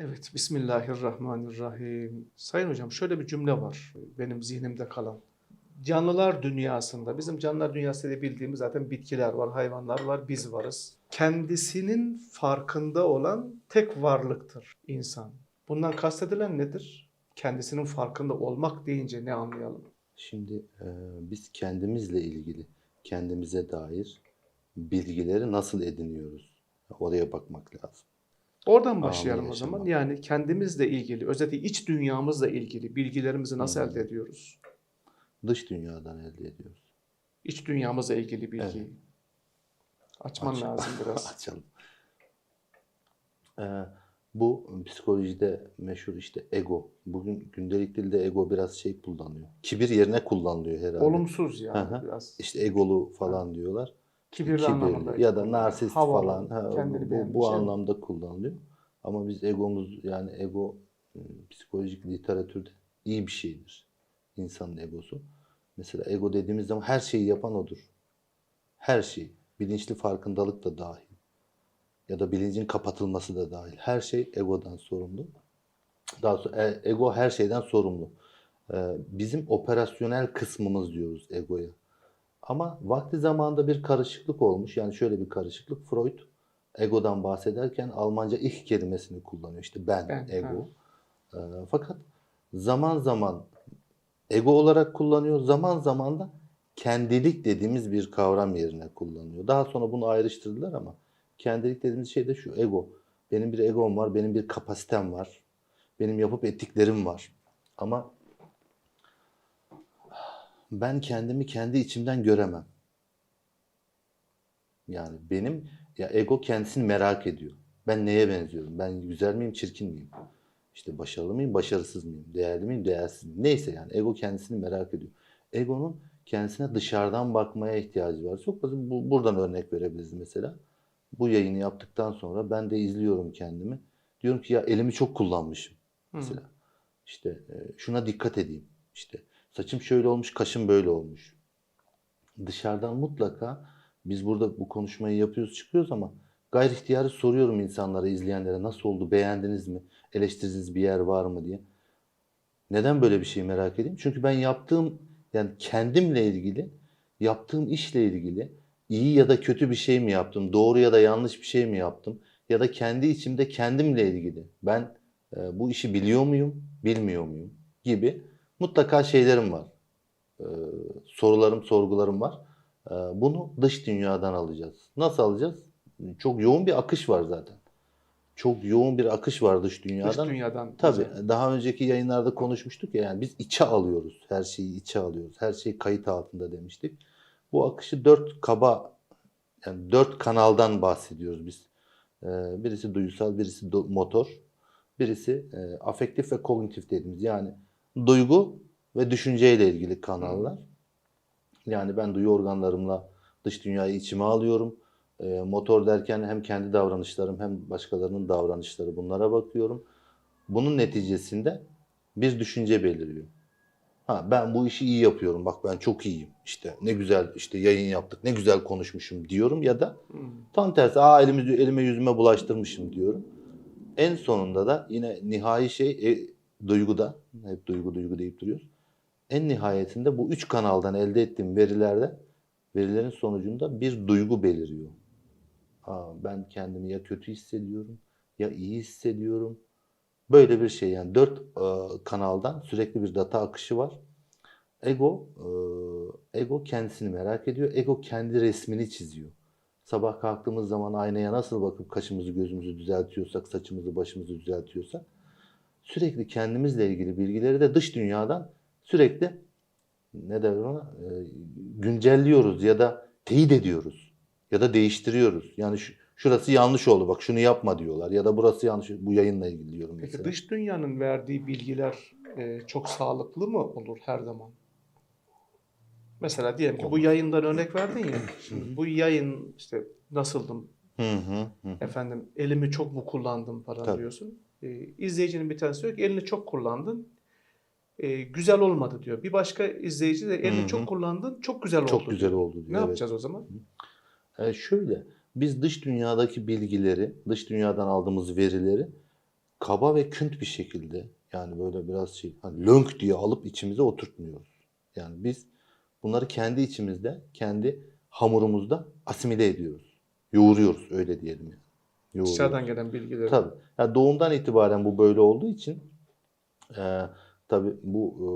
Evet, Bismillahirrahmanirrahim. Sayın hocam şöyle bir cümle var benim zihnimde kalan. Canlılar dünyasında, bizim canlılar dünyası diye bildiğimiz zaten bitkiler var, hayvanlar var, biz varız. Kendisinin farkında olan tek varlıktır insan. Bundan kastedilen nedir? Kendisinin farkında olmak deyince ne anlayalım? Şimdi e, biz kendimizle ilgili, kendimize dair bilgileri nasıl ediniyoruz? Oraya bakmak lazım. Oradan başlayalım o Anlayışım zaman. var. Yani kendimizle ilgili, özellikle iç dünyamızla ilgili bilgilerimizi nasıl Hmm. elde ediyoruz? Dış dünyadan elde ediyoruz. İç dünyamızla ilgili bilgiyi. Evet. Açman Aç- lazım biraz. Açalım. Ee, bu psikolojide meşhur işte ego. Bugün gündelik dilde ego biraz şey kullanıyor. Kibir yerine kullanılıyor herhalde. Olumsuz Hı yani hı. biraz. İşte egolu falan diyorlar. Kibirli, Kibirli anlamında. ya da narsist Havalı, falan. Ha, kendini bu, bu evet. anlamda kullanılıyor. Ama biz egomuz yani ego e, psikolojik literatürde iyi bir şeydir. İnsanın egosu. Mesela ego dediğimiz zaman her şeyi yapan odur. Her şey. Bilinçli farkındalık da dahil. Ya da bilincin kapatılması da dahil. Her şey egodan sorumlu. Daha sonra e, ego her şeyden sorumlu. Ee, bizim operasyonel kısmımız diyoruz egoya. Ama vakti zamanında bir karışıklık olmuş. Yani şöyle bir karışıklık. Freud egodan bahsederken Almanca ich kelimesini kullanıyor. İşte ben, Ben, ego. Ee, fakat zaman zaman ego olarak kullanıyor. Zaman zaman da kendilik dediğimiz bir kavram yerine kullanıyor. Daha sonra bunu ayrıştırdılar ama kendilik dediğimiz şey de şu ego. Benim bir egom var, benim bir kapasitem var. Benim yapıp ettiklerim var. Ama ben kendimi kendi içimden göremem. Yani benim ya ego kendisini merak ediyor. Ben neye benziyorum? Ben güzel miyim, çirkin miyim? İşte başarılı mıyım, başarısız mıyım? Değerli miyim, değersiz miyim? Neyse yani ego kendisini merak ediyor. Egonun kendisine dışarıdan bakmaya ihtiyacı var. Çok basit bu, buradan örnek verebiliriz mesela. Bu yayını yaptıktan sonra ben de izliyorum kendimi. Diyorum ki ya elimi çok kullanmışım mesela. İşte e, şuna dikkat edeyim. İşte saçım şöyle olmuş, kaşım böyle olmuş. Dışarıdan mutlaka biz burada bu konuşmayı yapıyoruz, çıkıyoruz ama gayri ihtiyarı soruyorum insanlara, izleyenlere nasıl oldu, beğendiniz mi, eleştirdiğiniz bir yer var mı diye. Neden böyle bir şey merak edeyim? Çünkü ben yaptığım yani kendimle ilgili, yaptığım işle ilgili iyi ya da kötü bir şey mi yaptım, doğru ya da yanlış bir şey mi yaptım ya da kendi içimde kendimle ilgili ben e, bu işi biliyor muyum, bilmiyor muyum gibi mutlaka şeylerim var. E, sorularım, sorgularım var. E, bunu dış dünyadan alacağız. Nasıl alacağız? Çok yoğun bir akış var zaten. Çok yoğun bir akış var dış dünyadan. Dış dünyadan. Tabii bize. daha önceki yayınlarda konuşmuştuk ya yani biz içe alıyoruz. Her şeyi içe alıyoruz. Her şey kayıt altında demiştik. Bu akışı dört kaba yani dört kanaldan bahsediyoruz biz. Ee, birisi duysal, birisi motor, birisi e, afektif ve kognitif dediğimiz yani duygu ve düşünceyle ilgili kanallar. Yani ben duyu organlarımla dış dünyayı içime alıyorum. E, motor derken hem kendi davranışlarım hem başkalarının davranışları bunlara bakıyorum. Bunun neticesinde bir düşünce beliriyor. Ha ben bu işi iyi yapıyorum. Bak ben çok iyiyim. İşte ne güzel işte yayın yaptık. Ne güzel konuşmuşum diyorum ya da Hmm. tam tersi aa elimi elime yüzüme bulaştırmışım diyorum. En sonunda da yine nihai şey e, duyguda. Hep duygu duygu deyip duruyoruz. En nihayetinde bu üç kanaldan elde ettiğim verilerde verilerin sonucunda bir duygu beliriyor. Aa, ben kendimi ya kötü hissediyorum ya iyi hissediyorum. Böyle bir şey yani dört e, kanaldan sürekli bir data akışı var. Ego e, ego kendisini merak ediyor. Ego kendi resmini çiziyor. Sabah kalktığımız zaman aynaya nasıl bakıp kaşımızı gözümüzü düzeltiyorsak, saçımızı başımızı düzeltiyorsak sürekli kendimizle ilgili bilgileri de dış dünyadan sürekli ne derler ona E, güncelliyoruz ya da teyit ediyoruz ya da değiştiriyoruz. Yani şu, şurası yanlış oldu bak şunu yapma diyorlar ya da burası yanlış bu yayınla ilgili diyorum Peki mesela. dış dünyanın verdiği bilgiler e, çok sağlıklı mı olur her zaman? Mesela diyelim ki bu yayından örnek verdin ya. Şimdi bu yayın işte nasıldım Hı hı hı. efendim elimi çok mu kullandım Tabii. diyorsun. E, izleyicinin bir tanesi diyor ki elini çok kullandın. e, güzel olmadı diyor. Bir başka izleyici de elini Hı hı. çok kullandın çok güzel oldu. Çok güzel diyor. oldu diyor. Ne evet. yapacağız o zaman? E, şöyle, biz dış dünyadaki bilgileri, dış dünyadan aldığımız verileri kaba ve künt bir şekilde yani böyle biraz şey hani lönk diye alıp içimize oturtmuyoruz. Yani biz bunları kendi içimizde, kendi hamurumuzda asimile ediyoruz. Yoğuruyoruz öyle diyelim yani. Yoğuruyoruz. Dışarıdan gelen bilgileri. Tabii. Yani doğumdan itibaren bu böyle olduğu için e, tabii bu e,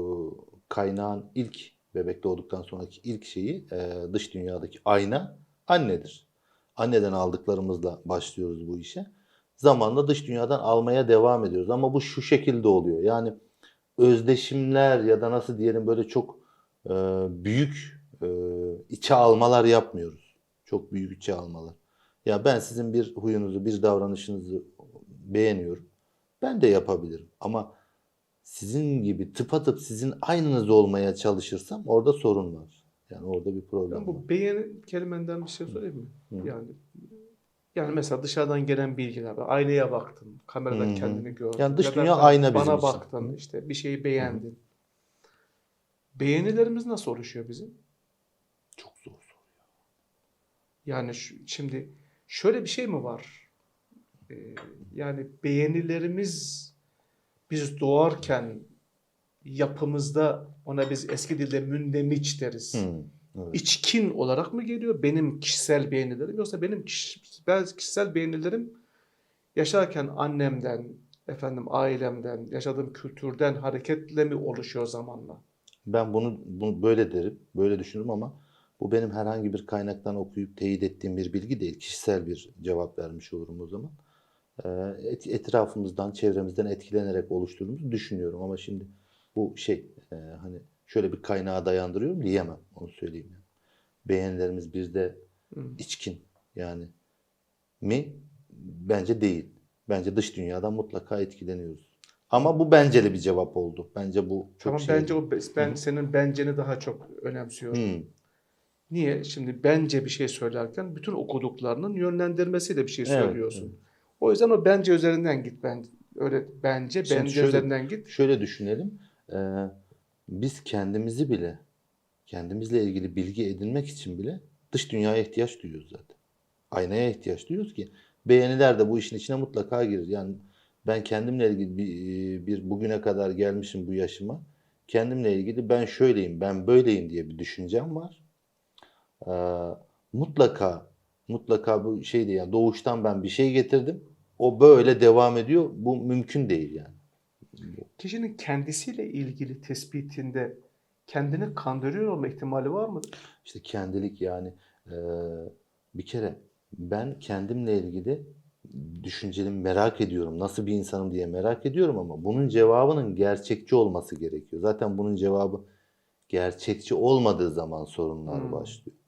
kaynağın ilk bebek doğduktan sonraki ilk şeyi e, dış dünyadaki ayna annedir. Anneden aldıklarımızla başlıyoruz bu işe. Zamanla dış dünyadan almaya devam ediyoruz. Ama bu şu şekilde oluyor. Yani özdeşimler ya da nasıl diyelim böyle çok e, büyük e, içe almalar yapmıyoruz. Çok büyük içe almalar. Ya ben sizin bir huyunuzu, bir davranışınızı beğeniyorum. Ben de yapabilirim. Ama sizin gibi tıpatıp sizin aynınız olmaya çalışırsam orada sorun var. Yani orada bir problem Ben var. bu beğeni kelimenden bir şey söyleyeyim mi? Hı. Yani yani mesela dışarıdan gelen bilgiler, aynaya baktın, kameradan Hı hı. kendini gördün. Yani dış ya dünya ayna bizim Bana için. baktın, işte bir şeyi beğendin. Beğenilerimiz nasıl oluşuyor bizim? Çok zor soru. Yani şu- şimdi şöyle bir şey mi var? Ee, yani beğenilerimiz biz doğarken yapımızda ona biz eski dilde mündemiş deriz. Hı, evet. İçkin olarak mı geliyor benim kişisel beğenilerim yoksa benim ben kişisel beğenilerim yaşarken annemden, efendim ailemden, yaşadığım kültürden hareketle mi oluşuyor zamanla? Ben bunu, bunu böyle derim, böyle düşünürüm ama bu benim herhangi bir kaynaktan okuyup teyit ettiğim bir bilgi değil. Kişisel bir cevap vermiş olurum o zaman. Ee, et- etrafımızdan, çevremizden etkilenerek oluşturduğumuzu düşünüyorum ama şimdi bu şey e, hani şöyle bir kaynağa dayandırıyorum diyemem. Onu söyleyeyim. Yani. Beğenilerimiz bizde içkin yani mi? Bence değil. Bence dış dünyadan mutlaka etkileniyoruz. Ama bu benceli bir cevap oldu. Bence bu çok Tamam şey. bence o ben hı. senin benceni daha çok önemsiyorum. Hı. Niye? Şimdi bence bir şey söylerken bütün okuduklarının yönlendirmesiyle bir şey Evet, söylüyorsun. evet. O yüzden o bence üzerinden git ben öyle bence Şimdi bence şöyle- üzerinden git. Şöyle düşünelim. Ee, biz kendimizi bile, kendimizle ilgili bilgi edinmek için bile dış dünyaya ihtiyaç duyuyoruz zaten. Aynaya ihtiyaç duyuyoruz ki beğeniler de bu işin içine mutlaka girir. Yani ben kendimle ilgili bir, bir bugüne kadar gelmişim bu yaşıma. Kendimle ilgili ben şöyleyim, ben böyleyim diye bir düşüncem var. Ee, mutlaka mutlaka bu şey değil yani doğuştan ben bir şey getirdim. O böyle devam ediyor. Bu mümkün değil yani. Kişinin kendisiyle ilgili tespitinde kendini kandırıyor olma ihtimali var mı? İşte kendilik yani e, bir kere ben kendimle ilgili düşüncelimi merak ediyorum. Nasıl bir insanım diye merak ediyorum ama bunun cevabının gerçekçi olması gerekiyor. Zaten bunun cevabı gerçekçi olmadığı zaman sorunlar Hmm. başlıyor.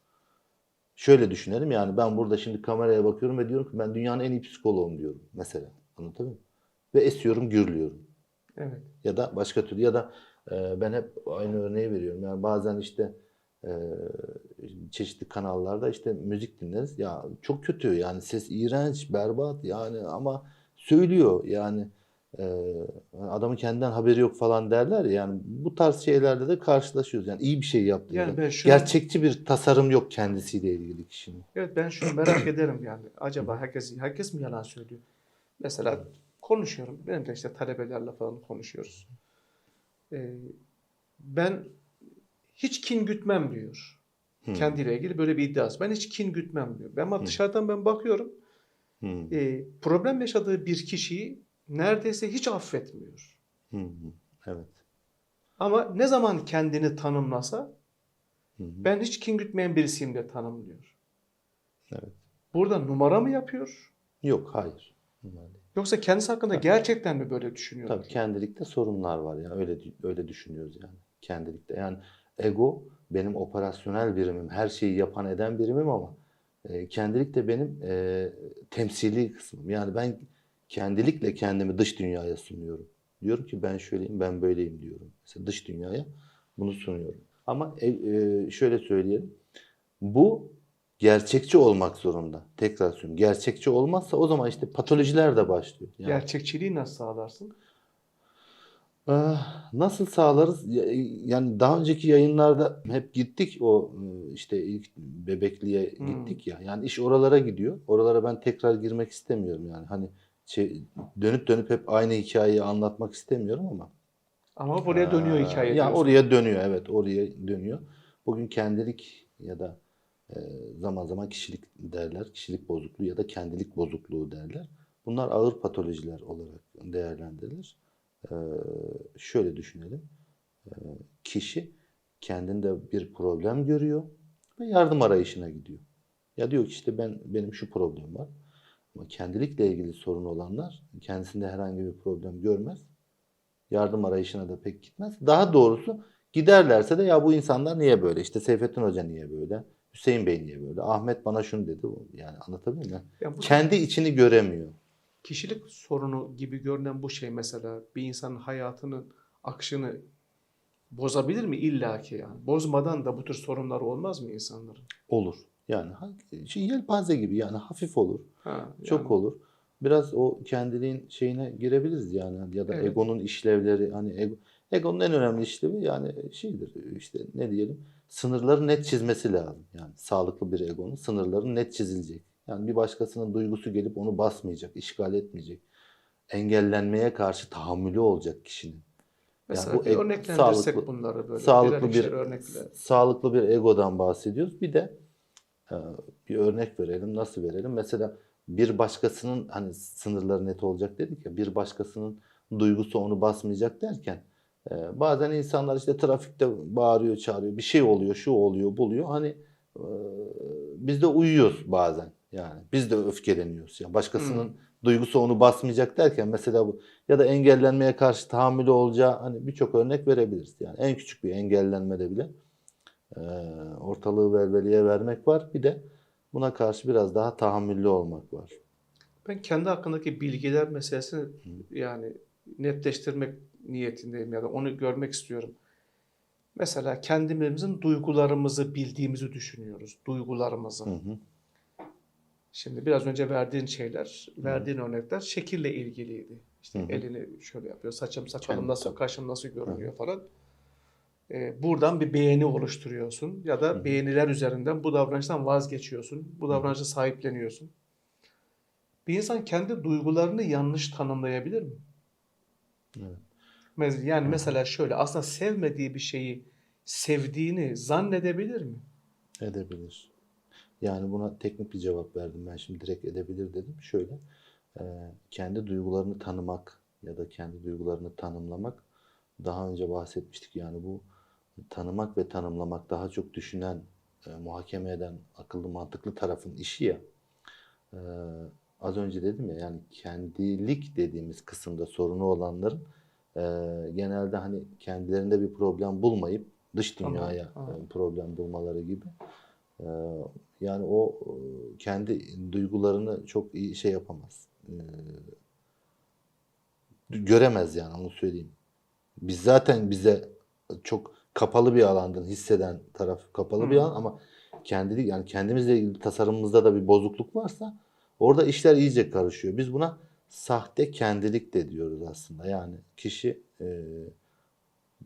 Şöyle düşünelim yani ben burada şimdi kameraya bakıyorum ve diyorum ki ben dünyanın en iyi psikoloğum diyorum mesela. Anlatabiliyor muyum? Ve esiyorum, gürlüyorum. Evet. Ya da başka türlü ya da e, ben hep aynı örneği veriyorum. Yani bazen işte e, çeşitli kanallarda işte müzik dinleriz. Ya çok kötü yani ses iğrenç, berbat yani ama söylüyor yani adamın kendinden haberi yok falan derler ya. Yani bu tarz şeylerde de karşılaşıyoruz. Yani iyi bir şey yaptı. Yani ben şunu- Gerçekçi bir tasarım yok kendisiyle ilgili kişinin. Evet ben şunu merak ederim yani. Acaba herkes herkes mi yalan söylüyor? Mesela konuşuyorum. Benim de işte talebelerle falan konuşuyoruz. Ee, ben hiç kin gütmem diyor. Hmm. Kendiyle ilgili böyle bir iddiası. Ben hiç kin gütmem diyor. Ben ama dışarıdan ben bakıyorum. Hmm. e, problem yaşadığı bir kişiyi neredeyse hiç affetmiyor. Hı hı. Evet. Ama ne zaman kendini tanımlasa Hı hı. ben hiç kin gütmeyen birisiyim diye tanımlıyor. Evet. Burada numara mı yapıyor? Yok hayır. Değil. Yoksa kendisi hakkında gerçekten mi böyle düşünüyor? Tabii kendilikte sorunlar var yani öyle öyle düşünüyoruz yani kendilikte. Yani ego benim operasyonel birimim, her şeyi yapan eden birimim ama e, kendilik de benim e, temsili kısmım. Yani ben kendilikle kendimi dış dünyaya sunuyorum. Diyorum ki ben şöyleyim, ben böyleyim diyorum. Mesela dış dünyaya bunu sunuyorum. Ama e, e, şöyle söyleyelim. Bu gerçekçi olmak zorunda. Tekrar söylüyorum. Gerçekçi olmazsa o zaman işte patolojiler de başlıyor. Yani Gerçekçiliği nasıl sağlarsın? Ah, Nasıl sağlarız? Ya- Yani daha önceki yayınlarda hep gittik o ıı, işte ilk bebekliğe Hmm. gittik ya. Yani iş oralara gidiyor. Oralara ben tekrar girmek istemiyorum yani. Hani şey, dönüp dönüp hep aynı hikayeyi anlatmak istemiyorum ama Ama buraya dönüyor Aa, hikaye. Ya diyorsun. oraya dönüyor evet oraya dönüyor. Bugün kendilik ya da e, zaman zaman kişilik derler. Kişilik bozukluğu ya da kendilik bozukluğu derler. Bunlar ağır patolojiler olarak değerlendirilir. E, şöyle düşünelim. E, kişi kendinde bir problem görüyor ve yardım arayışına gidiyor. Ya diyor ki işte ben benim şu problem var. Ama kendilikle ilgili sorun olanlar kendisinde herhangi bir problem görmez yardım arayışına da pek gitmez. Daha doğrusu giderlerse de ya bu insanlar niye böyle? İşte Seyfettin Hoca niye böyle? Hüseyin Bey niye böyle? Ahmet bana şunu dedi. Yani anlatabiliyor muyum? Bu Kendi içini göremiyor. kişilik sorunu gibi görünen bu şey mesela bir insanın hayatının akışını bozabilir mi? İlla ki yani. Bozmadan da bu tür sorunlar olmaz mı insanların? Olur. Yani şey, yelpaze gibi yani hafif olur. Ha, Çok yani olur. Biraz o kendiliğin şeyine girebiliriz yani ya da Evet. egonun işlevleri hani ego, egonun en önemli işlevi yani şeydir işte ne diyelim sınırları net çizmesi lazım. Yani sağlıklı bir egonun sınırları net çizilecek. Yani bir başkasının duygusu gelip onu basmayacak, işgal etmeyecek. Engellenmeye karşı tahammülü olacak kişinin. Mesela bu bir örneklendirsek sağlıklı- bunları böyle. sağlıklı bir ikişer örnekle. sağlıklı bir egodan bahsediyoruz. Bir de bir örnek verelim. Nasıl verelim? Mesela bir başkasının hani sınırları net olacak dedik ya. Bir başkasının duygusu onu basmayacak derken e, bazen insanlar işte trafikte bağırıyor, çağırıyor. Bir şey oluyor, şu oluyor, buluyor. Hani e, biz de uyuyoruz bazen. Yani biz de öfkeleniyoruz. Yani başkasının Hmm. duygusu onu basmayacak derken mesela bu ya da engellenmeye karşı tahammülü olacağı hani birçok örnek verebiliriz. Yani en küçük bir engellenmede bile e, ortalığı velveliye vermek var. Bir de buna karşı biraz daha tahammüllü olmak var. Ben kendi hakkındaki bilgiler meselesini yani netleştirmek niyetindeyim ya da onu görmek istiyorum. Mesela kendimizin duygularımızı bildiğimizi düşünüyoruz. Duygularımızı. Hı hı. Şimdi biraz önce verdiğin şeyler, verdiğin örnekler şekille ilgiliydi. İşte Hı hı. elini şöyle yapıyor, saçım sakalım Kendi- nasıl, kaşım nasıl görünüyor falan. Ee, buradan bir beğeni oluşturuyorsun ya da beğeniler üzerinden bu davranıştan vazgeçiyorsun. Bu davranışı sahipleniyorsun. Bir insan kendi duygularını yanlış tanımlayabilir mi? Evet. Yani mesela şöyle aslında sevmediği bir şeyi sevdiğini zannedebilir mi? Edebilir. Yani buna teknik bir cevap verdim. Ben şimdi direkt edebilir dedim. Şöyle, e, kendi duygularını tanımak ya da kendi duygularını tanımlamak daha önce bahsetmiştik. Yani bu tanımak ve tanımlamak daha çok düşünen, e, muhakeme eden, akıllı mantıklı tarafın işi ya. E, az önce dedim ya yani kendilik dediğimiz kısımda sorunu olanların e, genelde hani kendilerinde bir problem bulmayıp dış dünyaya tamam. e, problem bulmaları gibi. Ee, Yani o e, kendi duygularını çok iyi şey yapamaz. Ee, Göremez yani onu söyleyeyim. Biz zaten bize çok kapalı bir alandın hisseden taraf kapalı bir Hı. alan ama kendilik yani kendimizle ilgili tasarımımızda da bir bozukluk varsa orada işler iyice karışıyor. Biz buna sahte kendilik de diyoruz aslında. Yani kişi e,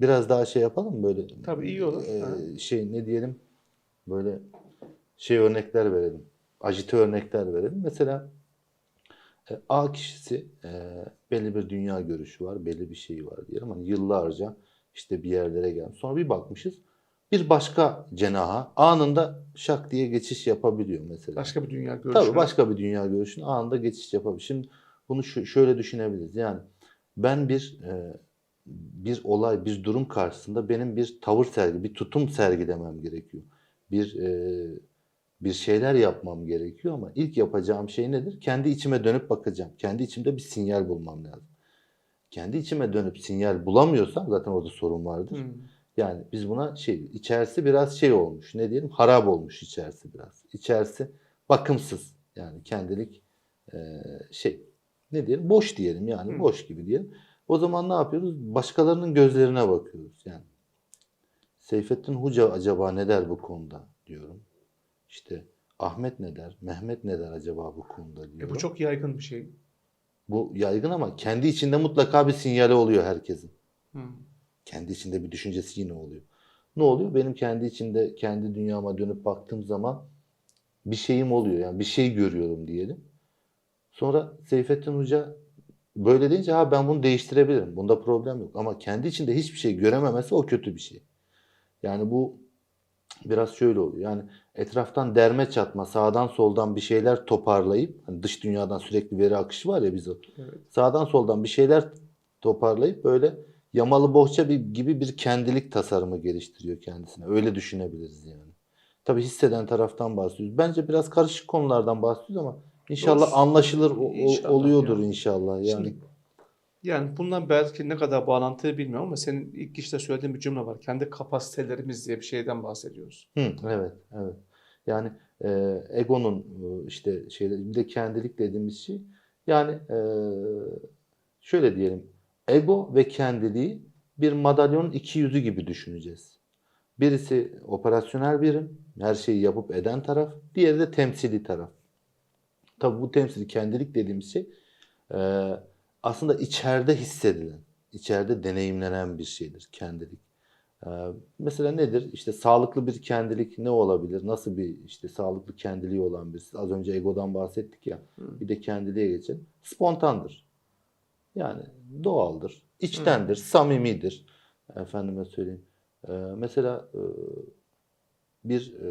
biraz daha şey yapalım böyle Tabii, iyi olur. e, Ha. şey ne diyelim böyle şey örnekler verelim. Ajite örnekler verelim. Mesela e, A kişisi e, belli bir dünya görüşü var, belli bir şeyi var diyelim. Hani yıllarca işte bir yerlere gelmiş. Sonra bir bakmışız bir başka cenaha anında şak diye geçiş yapabiliyor mesela. Başka bir dünya görüşü. Tabii başka bir dünya görüşüne anında geçiş yapabilir. Şimdi bunu şu- şöyle düşünebiliriz. Yani ben bir e, bir olay, bir durum karşısında benim bir tavır sergi, bir tutum sergilemem gerekiyor. Bir e, bir şeyler yapmam gerekiyor ama ilk yapacağım şey nedir? Kendi içime dönüp bakacağım. Kendi içimde bir sinyal bulmam lazım. Kendi içime dönüp sinyal bulamıyorsam zaten orada sorun vardır. Hı. Yani biz buna şey içerisi biraz şey olmuş. Ne diyelim? Harap olmuş içerisi biraz. İçerisi bakımsız. Yani kendilik e, şey ne diyelim? Boş diyelim yani. Hı. Boş gibi diyelim. O zaman ne yapıyoruz? Başkalarının gözlerine bakıyoruz. Yani Seyfettin Hoca acaba ne der bu konuda diyorum. İşte Ahmet ne der? Mehmet ne der acaba bu konuda E diyorum. bu çok yaygın bir şey. Bu yaygın ama kendi içinde mutlaka bir sinyali oluyor herkesin. Hı. Kendi içinde bir düşüncesi yine oluyor. Ne oluyor? Benim kendi içinde, kendi dünyama dönüp baktığım zaman bir şeyim oluyor. Yani bir şey görüyorum diyelim. Sonra Seyfettin Hoca böyle deyince ha ben bunu değiştirebilirim. Bunda problem yok. Ama kendi içinde hiçbir şey görememesi o kötü bir şey. Yani bu biraz şöyle oluyor. Yani etraftan derme çatma, sağdan soldan bir şeyler toparlayıp hani dış dünyadan sürekli veri akışı var ya bize. Evet. Sağdan soldan bir şeyler toparlayıp böyle yamalı bohça gibi bir kendilik tasarımı geliştiriyor kendisine. Öyle düşünebiliriz yani. Tabii hisseden taraftan bahsediyoruz. Bence biraz karışık konulardan bahsediyoruz ama inşallah Doğru. anlaşılır o- o- İnşallah oluyordur yani. inşallah. Yani Şimdi, yani bundan belki ne kadar bağlantılı bilmiyorum ama senin ilk işte söylediğin bir cümle var. Kendi kapasitelerimiz diye bir şeyden bahsediyoruz. Hı, evet, evet. Yani e, egonun e, işte şeyde bir de kendilik dediğimiz şey. Yani e, şöyle diyelim. Ego ve kendiliği bir madalyonun iki yüzü gibi düşüneceğiz. Birisi operasyonel birim, her şeyi yapıp eden taraf. Diğeri de temsili taraf. Tabii bu temsili kendilik dediğimiz şey e, aslında içeride hissedilen, içeride deneyimlenen bir şeydir kendilik. Ee, Mesela nedir? İşte sağlıklı bir kendilik ne olabilir? Nasıl bir işte sağlıklı kendiliği olan birisi? Az önce egodan bahsettik ya. Hı. Bir de kendiliğe geçelim. Spontandır. Yani doğaldır, içtendir, samimidir. Efendime söyleyeyim. Ee, mesela e, bir e,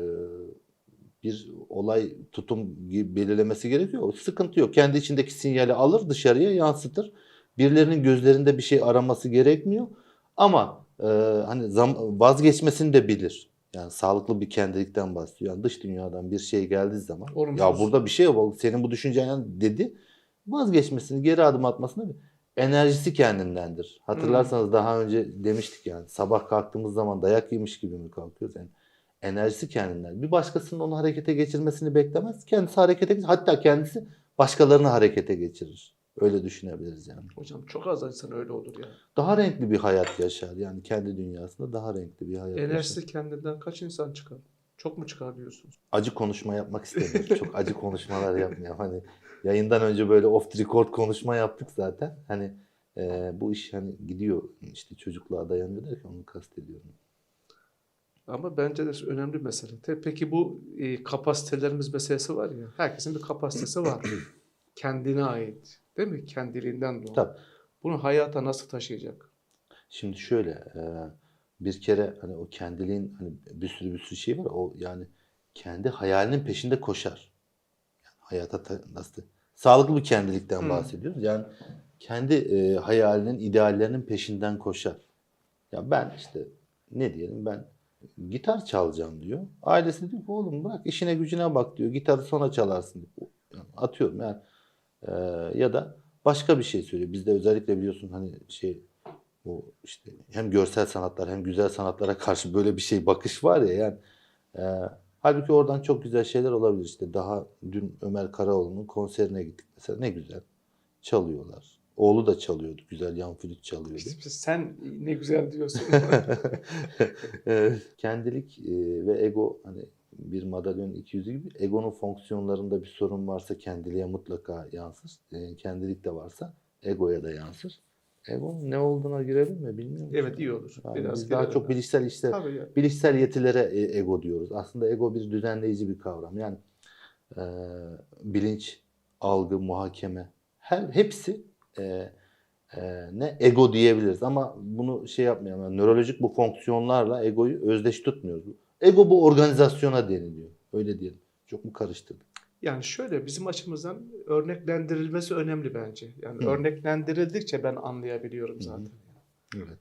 bir olay tutum belirlemesi gerekiyor. Sıkıntı yok. Kendi içindeki sinyali alır, dışarıya yansıtır. Birilerinin gözlerinde bir şey araması gerekmiyor. Ama e, hani zam, vazgeçmesini de bilir. Yani sağlıklı bir kendilikten bahsediyor. Yani dış dünyadan bir şey geldiği zaman Olumsuz. ya burada bir şey yok. Senin bu düşüncen dedi. Vazgeçmesini, geri adım atmasını enerjisi kendindendir. Hatırlarsanız daha önce demiştik yani sabah kalktığımız zaman dayak yemiş gibi mi kalkıyoruz? Yani enerjisi kendinden. Bir başkasının onu harekete geçirmesini beklemez. Kendisi harekete geçirir. Hatta kendisi başkalarını harekete geçirir. Öyle düşünebiliriz yani. Hocam çok az insan öyle olur ya. Daha renkli bir hayat yaşar. Yani kendi dünyasında daha renkli bir hayat yaşar. Enerjisi kendinden kaç insan çıkar? Çok mu çıkar diyorsunuz? Acı konuşma yapmak istemiyorum. Çok acı konuşmalar yapmıyorum. Hani yayından önce böyle off the record konuşma yaptık zaten. Hani e, bu iş hani gidiyor işte çocukluğa dayanıyor derken onu kastediyorum. Ama bence de önemli mesele. Te- Peki bu e, kapasitelerimiz meselesi var ya. Herkesin bir kapasitesi var. Kendine ait. Değil mi? Kendiliğinden doğan. Tabii. Bunu hayata nasıl taşıyacak? Şimdi şöyle e, bir kere hani o kendiliğin hani bir sürü bir sürü şey var. O yani kendi hayalinin peşinde koşar. Yani hayata ta- nasıl sağlıklı bir kendilikten Hı. bahsediyoruz. Yani kendi e, hayalinin, ideallerinin peşinden koşar. Ya ben işte ne diyelim ben gitar çalacağım diyor. Ailesi diyor ki oğlum bırak işine gücüne bak diyor. Gitarı sonra çalarsın diyor. Atıyorum yani. E, ya da başka bir şey söylüyor. Bizde özellikle biliyorsun hani şey bu işte hem görsel sanatlar hem güzel sanatlara karşı böyle bir şey bakış var ya yani. E, halbuki oradan çok güzel şeyler olabilir işte. Daha dün Ömer Karaoğlu'nun konserine gittik mesela ne güzel çalıyorlar. Oğlu da çalıyordu. Güzel yan flüt çalıyordu. İşte sen ne güzel diyorsun. Kendilik e, ve ego hani bir madalyonun iki yüzü gibi egonun fonksiyonlarında bir sorun varsa kendiliğe mutlaka yansır. E, Kendilik de varsa egoya da yansır. Egonun ne olduğuna girelim mi bilmiyorum. evet iyi olur. Yani Biraz biz daha çok bilişsel işte Tabii ya. bilişsel yetilere e, ego diyoruz. Aslında ego bir düzenleyici bir kavram. Yani e, bilinç, algı, muhakeme her hepsi e, e, ne ego diyebiliriz ama bunu şey yapmayalım. Yani nörolojik bu fonksiyonlarla egoyu özdeş tutmuyoruz. Ego bu organizasyona deniliyor. Öyle diyelim. Çok mu karıştırdık? Yani şöyle bizim açımızdan örneklendirilmesi önemli bence. Yani Hı. örneklendirildikçe ben anlayabiliyorum zaten. Evet.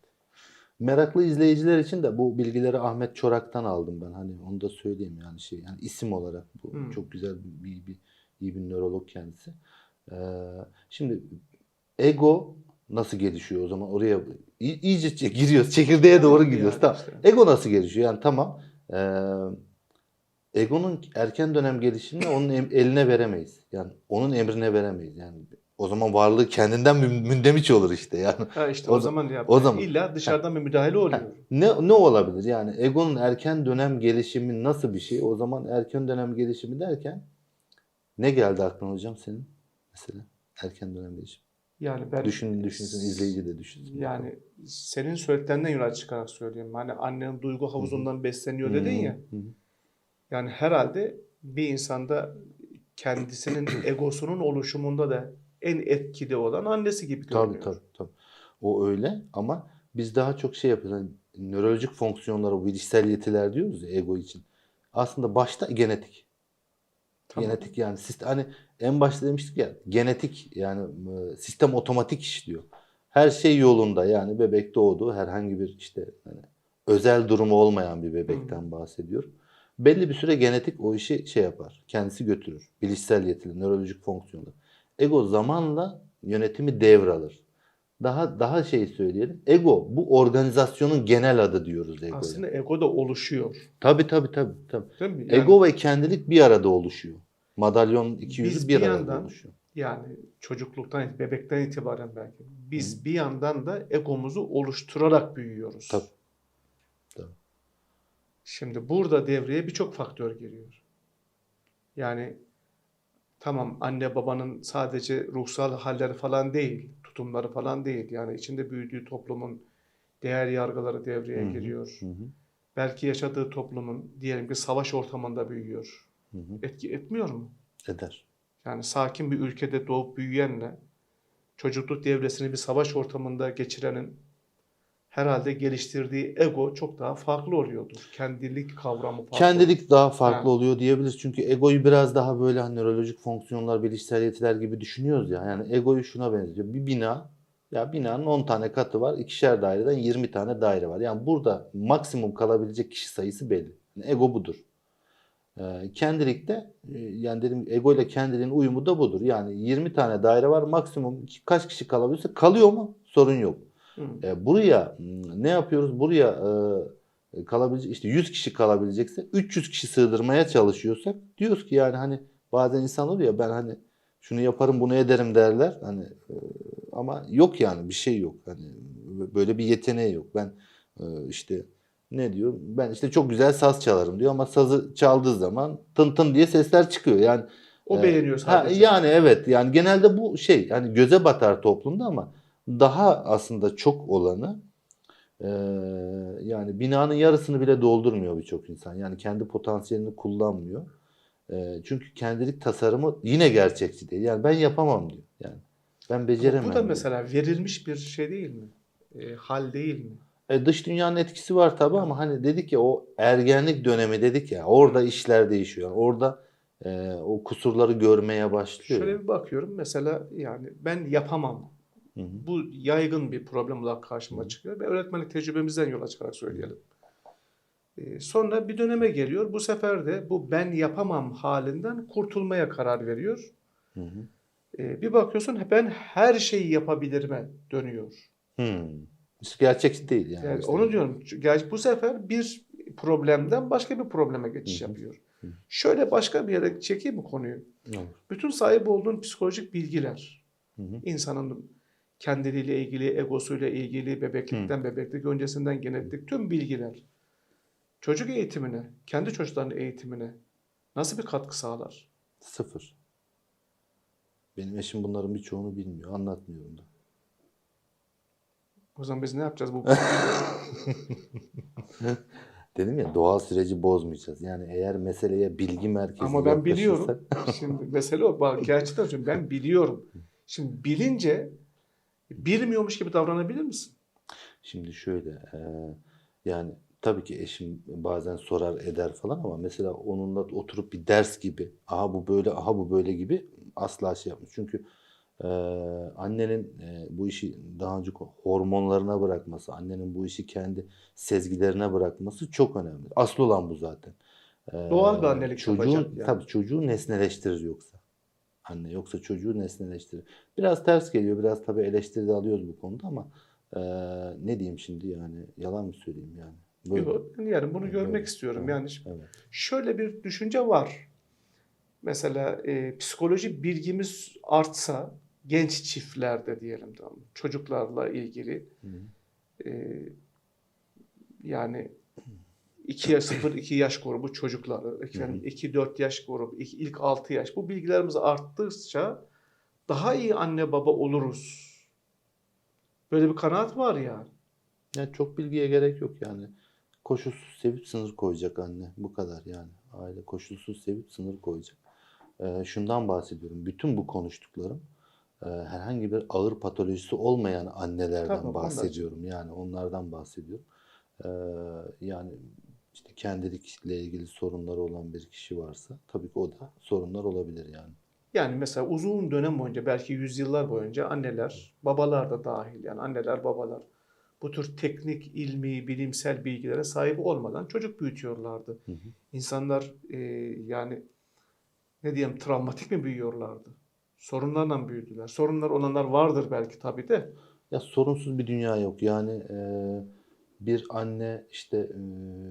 Meraklı izleyiciler için de bu bilgileri Ahmet Çorak'tan aldım ben. Hani onu da söyleyeyim yani şey yani isim olarak bu Hmm. çok güzel bir, bir, bir iyi bir nörolog kendisi. Ee, şimdi ego nasıl gelişiyor o zaman oraya iyice giriyoruz. Çekirdeğe doğru gidiyoruz. Tamam. Ego nasıl gelişiyor? Yani tamam. Ee, egonun erken dönem gelişimini onun eline veremeyiz. Yani onun emrine veremeyiz. Yani o zaman varlığı kendinden mü- mündemiş olur işte. Yani Ha işte O o, za- zaman ya o zaman- illa dışarıdan bir müdahale oluyor. ne ne olabilir? Yani egonun erken dönem gelişimi nasıl bir şey? O zaman erken dönem gelişimi derken ne geldi aklına hocam senin mesela? Erken dönem gelişimi. Yani ben Düşün, düşünsün, izleyici de düşünsün. Yani senin söylediklerinden yola çıkarak söyleyeyim. Hani annenin duygu havuzundan besleniyor dedin ya. Hı hı. Yani herhalde bir insanda kendisinin egosunun oluşumunda da en etkili olan annesi gibi görünüyor. Tabii tabii tabii. O öyle ama biz daha çok şey yapıyoruz. Hani nörolojik fonksiyonlar, o bilişsel yetiler diyoruz ya ego için. Aslında başta genetik. Tamam. Genetik yani sistem hani en başta demiştik ya genetik yani e, sistem otomatik işliyor. Her şey yolunda yani bebek doğdu herhangi bir işte hani özel durumu olmayan bir bebekten bahsediyorum. Belli bir süre genetik o işi şey yapar. Kendisi götürür. Bilişsel yetiler, nörolojik fonksiyonlar. Ego zamanla yönetimi devralır. Daha daha şey söyleyelim. Ego bu organizasyonun genel adı diyoruz egoya. Aslında ego da oluşuyor. Tabii tabii tabii. tabii. Değil mi? Yani, Ego ve kendilik bir arada oluşuyor. Madalyon iki Biz yüzü bir bir yandan- oluşuyor. yani çocukluktan, bebekten itibaren belki. Biz bir yandan da egomuzu oluşturarak büyüyoruz. Tabii. Tabii. Şimdi burada devreye birçok faktör giriyor. Yani tamam anne babanın sadece ruhsal halleri falan değil, tutumları falan değil. Yani içinde büyüdüğü toplumun değer yargıları devreye Hı hı. giriyor. Hı hı, Belki yaşadığı toplumun diyelim ki savaş ortamında büyüyor. Hı hı. Etki etmiyor mu? Eder. Yani sakin bir ülkede doğup büyüyenle çocukluk devresini bir savaş ortamında geçirenin herhalde geliştirdiği ego çok daha farklı oluyordur. Kendilik kavramı farklı. Kendilik daha farklı Ha. oluyor diyebiliriz. Çünkü egoyu biraz daha böyle hani nörolojik fonksiyonlar, bilişsel yetiler gibi düşünüyoruz ya. Yani egoyu şuna benziyor. Bir bina, ya binanın 10 tane katı var. ikişer daireden 20 tane daire var. Yani burada maksimum kalabilecek kişi sayısı belli. Yani ego budur. Ee, kendilikte e, yani dedim ego ile kendiliğin uyumu da budur. Yani 20 tane daire var. Maksimum kaç kişi kalabiliyorsa kalıyor mu? Sorun yok. E, buraya ne yapıyoruz? Buraya e, kalabilecek işte 100 kişi kalabilecekse 300 kişi sığdırmaya çalışıyorsak diyoruz ki yani hani bazen insan oluyor ya ben hani şunu yaparım bunu ederim derler hani e, ama yok yani bir şey yok hani böyle bir yeteneği yok. Ben e, işte ne diyor? Ben işte çok güzel saz çalarım diyor ama sazı çaldığı zaman tın tın diye sesler çıkıyor. Yani O ee, beğeniyor ha, sadece. yani evet yani genelde bu şey hani göze batar toplumda ama daha aslında çok olanı e, yani binanın yarısını bile doldurmuyor birçok insan. Yani kendi potansiyelini kullanmıyor. E, çünkü kendilik tasarımı yine gerçekçi değil. Yani ben yapamam diyor. Yani ben beceremem. Bu da diyor. mesela verilmiş bir şey değil mi? E, hal değil mi? E, dış dünyanın etkisi var tabii ama hani dedik ya o ergenlik dönemi dedik ya orada işler değişiyor. Orada e, o kusurları görmeye başlıyor. Şöyle bir bakıyorum mesela yani ben yapamam. Hı hı. Bu yaygın bir problem olarak karşıma çıkıyor. Ve öğretmenlik tecrübemizden yola çıkarak söyleyelim. Ee, sonra bir döneme geliyor. Bu sefer de bu ben yapamam halinden kurtulmaya karar veriyor. Hı hı. Ee, bir bakıyorsun ben her şeyi yapabilirime dönüyor. Hmm. Gerçekçi değil yani. Yani onu diyorum. Gerçi bu sefer bir problemden başka bir probleme geçiş yapıyor. Şöyle başka bir yere çekeyim mi konuyu? Bütün sahip olduğun psikolojik bilgiler, insanın kendiliğiyle ilgili, egosuyla ilgili, bebeklikten, bebeklik öncesinden genetik tüm bilgiler çocuk eğitimine, kendi çocuklarının eğitimine nasıl bir katkı sağlar? Sıfır. Benim eşim bunların birçoğunu bilmiyor. Anlatmıyorum da. O zaman biz ne yapacağız bu? Dedim ya doğal süreci bozmayacağız. Yani eğer meseleye bilgi merkezi Ama ben biliyorum. Şimdi mesele o. Bak, gerçekten söylüyorum. Ben biliyorum. Şimdi bilince bilmiyormuş gibi davranabilir misin? Şimdi şöyle e, yani tabii ki eşim bazen sorar eder falan ama mesela onunla oturup bir ders gibi aha bu böyle aha bu böyle gibi asla şey yapmıyor. Çünkü e, annenin e, bu işi daha önce hormonlarına bırakması, annenin bu işi kendi sezgilerine bırakması çok önemli. Asıl olan bu zaten. E, Doğal bir annelik çocuğun, yapacak yani. Tabii çocuğu nesneleştirir yoksa. Anne yoksa çocuğu nesneleştirir. Biraz ters geliyor. Biraz tabii eleştiri de alıyoruz bu konuda ama e, ne diyeyim şimdi yani yalan mı söyleyeyim yani. Böyle. Yani bunu görmek Böyle. istiyorum. Evet. Yani Evet. şöyle bir düşünce var. Mesela e, psikoloji bilgimiz artsa genç çiftlerde diyelim tamam çocuklarla ilgili e, yani 2 yaş 0 2 yaş grubu çocukları, yani 2 4 yaş grubu, ilk, ilk 6 yaş bu bilgilerimiz arttıkça daha iyi anne baba oluruz. Böyle bir kanaat var yani. Yani çok bilgiye gerek yok yani. Koşulsuz sevip sınır koyacak anne. Bu kadar yani. Aile koşulsuz sevip sınır koyacak. e, şundan bahsediyorum. Bütün bu konuştuklarım herhangi bir ağır patolojisi olmayan annelerden Tabii, bahsediyorum. Yani onlardan bahsediyorum. E, yani işte kendilikle ilgili sorunları olan bir kişi varsa tabii ki o da sorunlar olabilir yani. Yani mesela uzun dönem boyunca belki yüzyıllar boyunca anneler, babalar da dahil yani anneler, babalar bu tür teknik, ilmi, bilimsel bilgilere sahip olmadan çocuk büyütüyorlardı. Hı hı. İnsanlar e, yani ne diyeyim travmatik mi büyüyorlardı? Sorunlarla büyüdüler? Sorunlar olanlar vardır belki tabii de. Ya sorunsuz bir dünya yok. Yani e, bir anne işte e,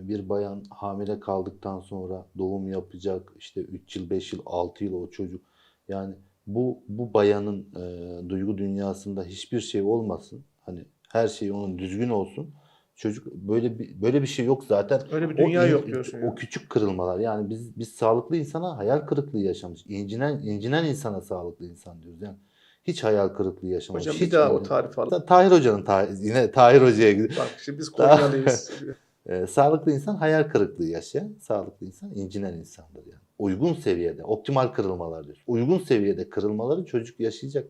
bir bayan hamile kaldıktan sonra doğum yapacak işte 3 yıl, 5 yıl, 6 yıl o çocuk. Yani bu bu bayanın e, duygu dünyasında hiçbir şey olmasın. Hani her şey onun düzgün olsun. Çocuk böyle bir böyle bir şey yok zaten. Öyle bir O dünya in- yok diyorsun. O yani. küçük kırılmalar. Yani biz biz sağlıklı insana hayal kırıklığı yaşamış. İncinen incinen insana sağlıklı insan diyoruz. Yani hiç hayal kırıklığı yaşamamış. Hocam hiç bir daha o tarifi alalım. Ta- Tahir Hoca'nın ta- yine Tahir Hoca'ya gidiyor. Bak şimdi biz Konyalıyız. Ee, sağlıklı insan hayal kırıklığı yaşayan, sağlıklı insan incinen insandır yani. Uygun seviyede, optimal kırılmalar diyoruz. Uygun seviyede kırılmaları çocuk yaşayacak.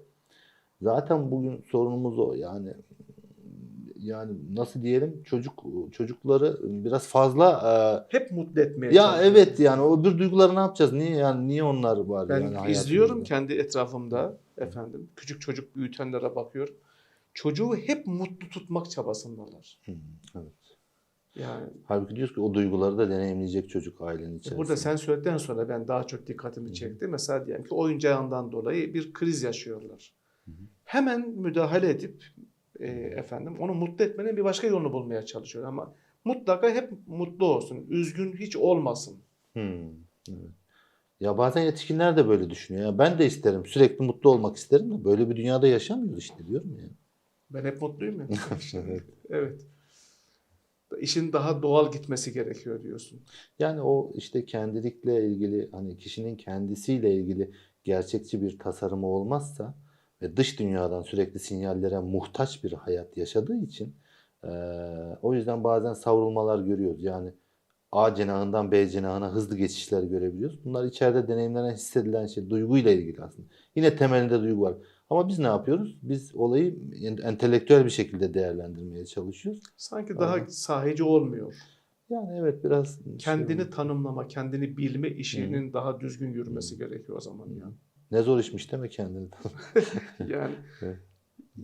Zaten bugün sorunumuz o. Yani yani nasıl diyelim çocuk çocukları biraz fazla Hep mutlu etmeye e, ya evet yani o bir duyguları ne yapacağız? Niye yani niye onlar var Ben yani izliyorum hayatımızda? kendi etrafımda efendim küçük çocuk büyütenlere bakıyorum. Çocuğu hep mutlu tutmak çabasındalar. Hı, evet. Yani Halbuki diyoruz ki o duyguları da deneyimleyecek çocuk ailenin içerisinde. burada sen söyledikten sonra ben daha çok dikkatimi çekti. Mesela diyelim ki oyuncağından dolayı bir kriz yaşıyorlar. Hemen müdahale edip e, efendim onu mutlu etmenin bir başka yolunu bulmaya çalışıyor ama mutlaka hep mutlu olsun. Üzgün hiç olmasın. Hmm, evet. Ya bazen yetişkinler de böyle düşünüyor. Ya ben de isterim. Sürekli mutlu olmak isterim de böyle bir dünyada yaşamıyoruz işte diyorum ya. Ben hep mutluyum ya. Evet. evet. İşin daha doğal gitmesi gerekiyor diyorsun. Yani o işte kendilikle ilgili hani kişinin kendisiyle ilgili gerçekçi bir tasarımı olmazsa ve dış dünyadan sürekli sinyallere muhtaç bir hayat yaşadığı için eee, o yüzden bazen savrulmalar görüyoruz. Yani A cenahından B cenahına hızlı geçişler görebiliyoruz. Bunlar içeride deneyimlenen, hissedilen şey duyguyla ilgili aslında. Yine temelinde duygu var. Ama biz ne yapıyoruz? Biz olayı entelektüel bir şekilde değerlendirmeye çalışıyoruz. Sanki daha Evet. sahici olmuyor. Yani evet biraz şey Kendini oldu. tanımlama, kendini bilme işinin daha düzgün yürümesi gerekiyor o zaman ya. Ne zor işmiş değil mi kendini Yani Evet.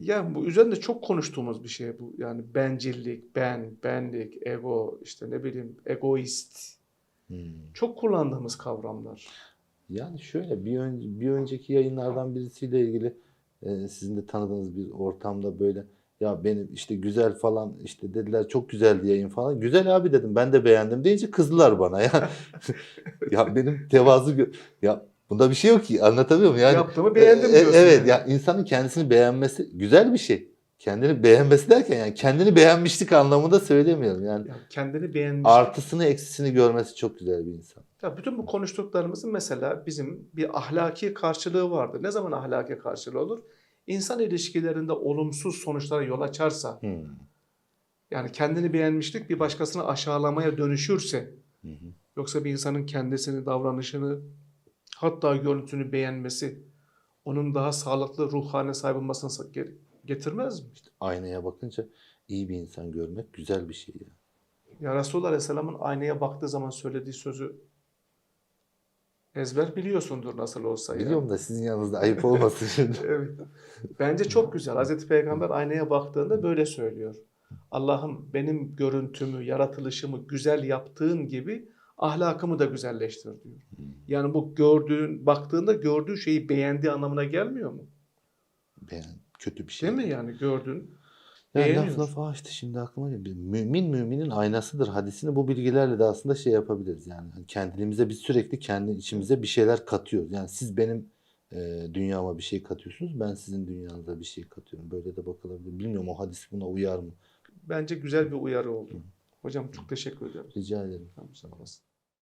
yani bu üzerinde çok konuştuğumuz bir şey bu. Yani bencillik, ben, benlik, ego, işte ne bileyim egoist. Hmm. Çok kullandığımız kavramlar. Yani şöyle bir, ön- bir önceki yayınlardan birisiyle ilgili e, sizin de tanıdığınız bir ortamda böyle ya benim işte güzel falan işte dediler çok güzeldi yayın falan. Güzel abi dedim ben de beğendim deyince kızdılar bana ya. ya benim tevazu ya bunda bir şey yok ki anlatabiliyor muyum? Yani Yaptığımı beğendim e, e, diyorsun. Evet yani. ya insanın kendisini beğenmesi güzel bir şey. Kendini beğenmesi derken yani kendini beğenmişlik anlamında söylemiyorum. Yani Ya kendini beğenmiş. artısını eksisini görmesi çok güzel bir insan. Ya bütün bu konuştuklarımızın mesela bizim bir ahlaki karşılığı vardır. Ne zaman ahlaki karşılığı olur? İnsan ilişkilerinde olumsuz sonuçlara yol açarsa, Hmm. yani kendini beğenmişlik bir başkasını aşağılamaya dönüşürse, hı. yoksa bir insanın kendisini, davranışını, hatta görüntünü beğenmesi, onun daha sağlıklı ruh haline sahip olmasını ge- getirmez mi? Aynaya bakınca iyi bir insan görmek güzel bir şey ya. Ya Resulullah Aleyhisselam'ın aynaya baktığı zaman söylediği sözü ezber biliyorsundur nasıl olsa. Biliyorum da sizin yanınızda ayıp olmasın şimdi. Evet. Bence çok güzel. Hazreti Peygamber aynaya baktığında böyle söylüyor. Allah'ım benim görüntümü, yaratılışımı güzel yaptığın gibi ahlakımı da güzelleştir diyor. Yani bu gördüğün, baktığında gördüğü şeyi beğendiği anlamına gelmiyor mu? Beğen, kötü bir şey. Değil mi yani gördün? Yani laf lafa açtı şimdi aklıma geldi. Mümin müminin aynasıdır hadisini bu bilgilerle de aslında şey yapabiliriz. Yani hani kendimize biz sürekli kendi içimize bir şeyler katıyoruz. Yani siz benim e, dünyama bir şey katıyorsunuz. Ben sizin dünyanıza bir şey katıyorum. Böyle de bakılabilir. Bilmiyorum o hadis buna uyar mı? Bence güzel bir uyarı oldu. Hocam çok teşekkür ederim. Rica ederim. Tamam, sağ olasın.